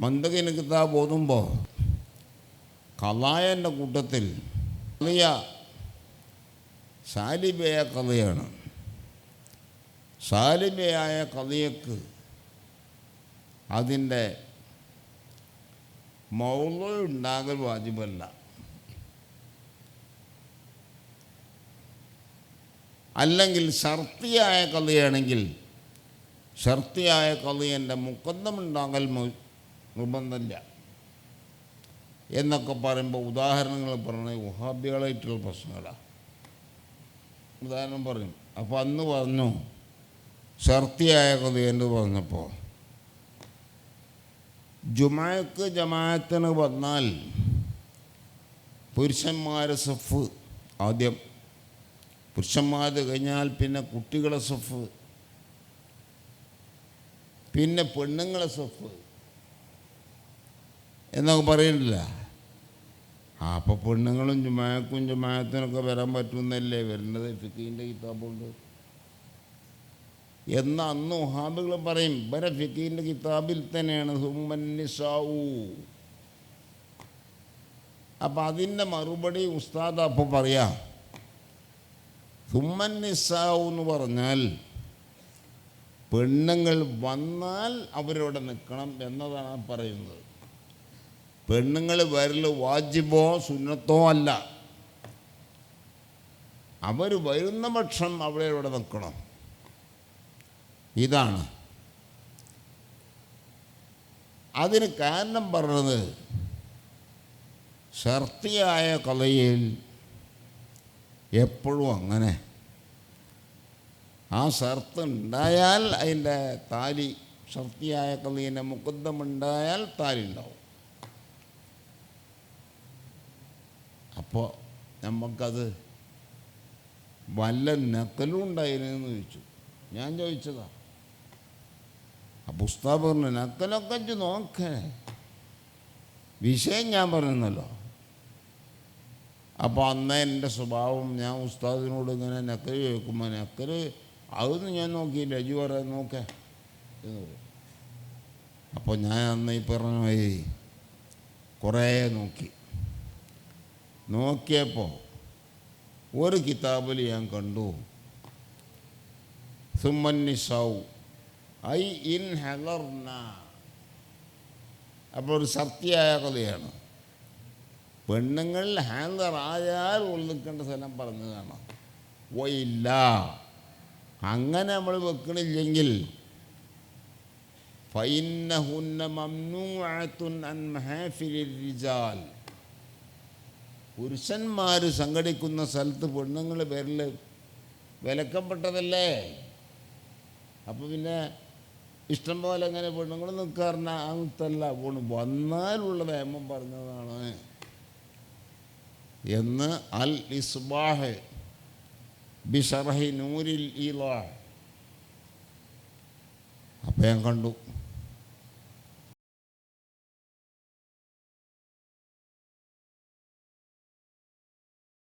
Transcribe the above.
മന്ദകിന് കിതാബ് ഓതുമ്പോൾ കലായന്റെ കൂട്ടത്തിൽ കലിയ സാലിബയായ കഥയാണ്. സാലിബയായ കഥയ്ക്ക് അതിന്റെ മൗല ഉണ്ടാകൽ വാജിബല്ല. അല്ലെങ്കിൽ ഷർത്തിയായ കഥയാണെങ്കിൽ ഷർത്തിയായ കഥയന്റെ മുക്കന്തമുണ്ടാകൽ നിർബന്ധമില്ല. എന്നൊക്കെ പറയുമ്പോൾ ഉദാഹരണങ്ങൾ പറഞ്ഞ വഹാബികളായിട്ടുള്ള പ്രശ്നങ്ങളാണ് ഉദാഹരണം പറയും. അപ്പോൾ അന്ന് പറഞ്ഞു ഷർത്തിയായ കഥ എന്ന് പറഞ്ഞപ്പോൾ ജുമാക്ക് ജമാഅത്തിന് വന്നാൽ പുരുഷന്മാരെ സഫ് ആദ്യം. പുരുഷന്മാർ കഴിഞ്ഞാൽ പിന്നെ കുട്ടികളെ സഫ്. പിന്നെ പെണ്ണുങ്ങളെ സഫ്. എന്നൊക്കെ പറയുന്നില്ല അപ്പോൾ പെണ്ണുങ്ങളും ജുമാക്കും ജുമായത്തിനൊക്കെ വരാൻ പറ്റുന്നല്ലേ? വരുന്നത് ഫിക്കീന്റെ കിതാബുണ്ട്. എന്ന അന്ന് ഉഹാബികൾ പറയും ഇവരെ ഫിക്കീന്റെ കിതാബിൽ തന്നെയാണ് സുമ്മന്നിസാവു അപ്പം അതിന്റെ മറുപടി ഉസ്താദ് അപ്പോൾ പറയാം സുമ്മന്നിസാവു എന്ന് പറഞ്ഞാൽ പെണ്ണുങ്ങൾ വന്നാൽ അവരവിടെ നിൽക്കണം എന്നതാണ് പറയുന്നത്. പെണ്ണുങ്ങൾ വരൽ വാജിബോ സുന്നത്തോ അല്ല. അവർ വരുന്ന പക്ഷം അവിടെ ഇവിടെ നിൽക്കണം. ഇതാണ്. അതിന് കാരണം പറഞ്ഞത് ഷർത്തിയായ കലയിൽ എപ്പോഴും അങ്ങനെ. ആ ഷർത്ത് ഉണ്ടായാൽ അതിന്റെ താലി ഷർത്തിയായ കലീന്റെ മുക്കുദ്ധമുണ്ടായാൽ താലി ഉണ്ടാവും. അപ്പോൾ നമുക്കത് വല്ല നക്കലും ഉണ്ടായിരുന്നെന്ന് ചോദിച്ചു. ഞാൻ ചോദിച്ചതാ. ആ പുസ്തകം പറഞ്ഞു നക്കലൊക്കെ നോക്കേ. വിഷയം ഞാൻ പറയുന്നല്ലോ അപ്പോൾ അന്ന് എന്റെ സ്വഭാവം ഞാൻ ഉസ്താദിനോട് ഇങ്ങനെ നക്കൽ ചോദിക്കുമ്പോൾ നക്കൽ അതൊന്നും ഞാൻ നോക്കിയില്ല. അജു പറയാൻ നോക്കേ. എന്ന് പറയും അപ്പോൾ ഞാൻ അന്ന് ഈ പറഞ്ഞ കുറേ നോക്കി. നോക്കിയപ്പോൾ ഒരു കിതാബിൽ ഞാൻ കണ്ടു. സുമന്നിസൗ ഐ ഇൻ ഹെലർന. അപ്പോൾ ഒരു സത്യായ കഥയാണ്. പെണ്ണുങ്ങൾ ആയാൽ ഉള്ളിക്കേണ്ട സ്ഥലം പറഞ്ഞതാണ്. ഓയില്ല അങ്ങനെ നമ്മൾ വെക്കണില്ലെങ്കിൽ ഫൈനഹുന്ന മംനൂഅത്തുൻ അൻ മഹാഫിലിർ റിജാൽ. പുരുഷന്മാർ സംഘടിക്കുന്ന സ്ഥലത്ത് പെണ്ണുങ്ങൾ പേരിൽ വിലക്കപ്പെട്ടതല്ലേ? അപ്പോൾ പിന്നെ ഇഷ്ടം പോലെ അങ്ങനെ പെണ്ണുങ്ങൾ നിൽക്കാറുണ്ട് അങ്ങനത്തല്ല. പോണ് വന്നാലുള്ള വേമം പറഞ്ഞതാണ്. എന്ന് അൽ ഇസ്ബാഹ് ബിഷറഹി നൂരിൽ ഈ അപ്പം ഞാൻ കണ്ടു.